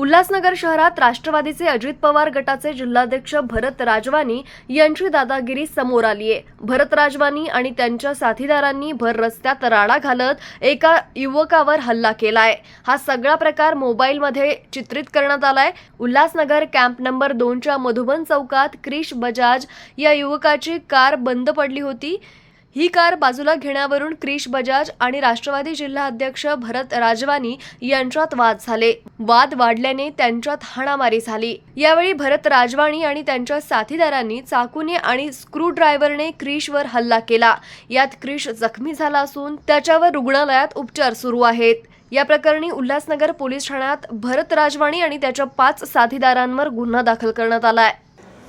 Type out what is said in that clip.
उल्हासनगर शहरात राष्ट्रवादीचे अजित पवार गटाचे जिल्हाध्यक्ष भरत राजवानी यांची दादागिरी समोर आली आहे. भरत राजवानी आणि त्यांच्या साथीदारांनी भर रस्त्यात राडा घालत एका युवकावर हल्ला केलाय हा सगळा प्रकार मोबाईलमध्ये चित्रित करण्यात आलाय उल्हासनगर कॅम्प नंबर दोनच्या मधुबन चौकात क्रिश बजाज या युवकाची कार बंद पडली होती. ही कार बाजूला घेण्यावरून क्रिश बजाज आणि राष्ट्रवादी जिल्हा अध्यक्ष भरत राजवानी यांच्यात वाद झाले. वाद वाढल्याने त्यांच्यात हाणामारी झाली. यावेळी भरत राजवाणी आणि त्यांच्या साथीदारांनी चाकूने आणि स्क्रू ड्रायव्हरने क्रिशवर हल्ला केला. यात क्रिश जखमी झाला असून त्याच्यावर रुग्णालयात उपचार सुरू आहेत. या प्रकरणी उल्हासनगर पोलीस ठाण्यात भरत राजवाणी आणि त्याच्या पाच साथीदारांवर गुन्हा दाखल करण्यात आलाय.